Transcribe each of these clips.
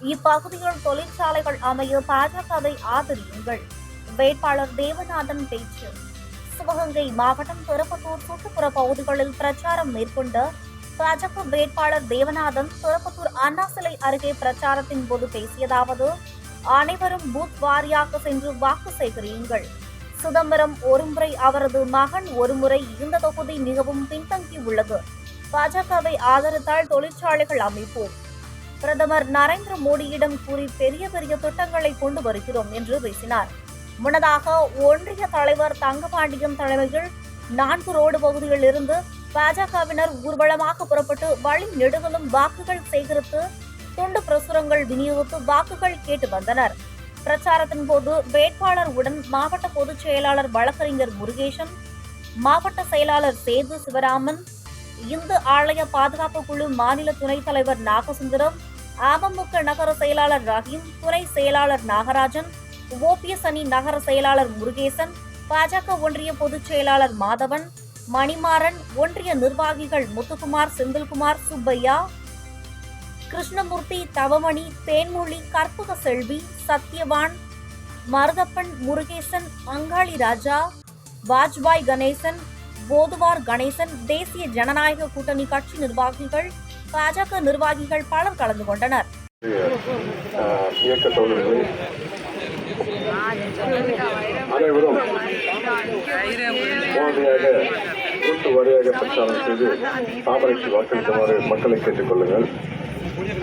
இப்பகுதியில் தொழிற்சாலைகள் அமைய பாஜகவை ஆதரியுங்கள். வேட்பாளர் தேவநாதன் பேச்சு. சிவகங்கை மாவட்டம் திருப்பத்தூர் சுற்றுப்புற பகுதிகளில் பிரச்சாரம் மேற்கொண்ட பாஜக வேட்பாளர் தேவநாதன் திருப்பத்தூர் அண்ணா சிலை அருகே பிரச்சாரத்தின் போது பேசியதாவது அனைவரும் பூத் வாரியாக சென்று வாக்கு சேகரியுங்கள். சிதம்பரம் ஒருமுறை அவரது மகன் ஒருமுறை இந்த தொகுதி மிகவும் பின்தங்கி உள்ளது பாஜகவை ஆதரித்தால் தொழிற்சாலைகள் அமைப்போம். பிரதமர் நரேந்திர மோடியிடம் கூறி பெரிய பெரிய திட்டங்களை கொண்டு வருகிறோம் என்று பேசினார். முன்னதாக ஒன்றிய தலைவர் தங்கபாண்டியம் தலைமையில் நான்கு ரோடு பகுதியில் இருந்து பாஜகவினர் ஊர்வலமாக புறப்பட்டு வழி நெடுகளும் வாக்குகள் சேகரித்து துண்டு பிரசுரங்கள் விநியோகித்து வாக்குகள் கேட்டு வந்தனர். பிரச்சாரத்தின் போது வேட்பாளர் உடன் மாவட்ட பொதுச் செயலாளர் வழக்கறிஞர் முருகேசன் மாவட்ட செயலாளர் சேது சிவராமன் இந்து ஆலய பாதுகாப்பு குழு மாநில துணைத் தலைவர் நாகசுந்தரம் அமமுக நகர செயலாளர் ரஹீம் துணை செயலாளர் நாகராஜன் ஓபிஎஸ் அணி நகர செயலாளர் முருகேசன் பாஜக ஒன்றிய பொதுச் செயலாளர் மாதவன் மணிமாறன் ஒன்றிய நிர்வாகிகள் முத்துக்குமார் செந்தில்குமார் சுப்பையா கிருஷ்ணமூர்த்தி தவமணி தேன்மொழி கற்பக செல்வி சத்யவான் மருதப்பன் முருகேசன் அங்காளி ராஜா வாஜ்பாய் கணேசன் போதுவார் கணேசன் தேசிய ஜனநாயக கூட்டணி கட்சி நிர்வாகிகள் பாஜக நிர்வாகிகள் பலர் கலந்து கொண்டனர். இயக்க தோழர்களே அனைவரும் உடனடியாக கூட்டு வழியாக பிரச்சாரம் செய்து தாமரைக்கு வாக்களிக்குமாறு மக்களை கேட்டுக்கொள்ளுங்கள்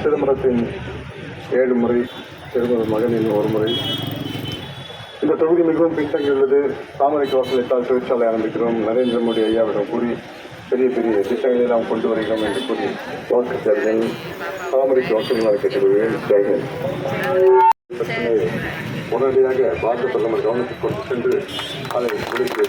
சிதம்பரத்தின் ஏழு முறை சிதம்பரம் மகனின் ஒரு முறை. இந்த தொகுதி மிகவும் பின்தங்கியுள்ளது. தாமரைக்கு வாக்களித்தால் தொழிற்சாலை ஆரம்பிக்கிறோம். நரேந்திர மோடி ஐயாவிடம் கூறி பெரிய பெரிய திட்டங்களை நாம் கொண்டு வருகிறோம் என்று கூறி வாக்கு தேர்தல் தாமரைக்கு வாக்குகளாக கேட்டுக்கொள்கிறேன். ஜெயஹிந்த் உடனடியாக பாரத பிரதமர் கவனத்துக்கு கொண்டு சென்று அதை முடித்து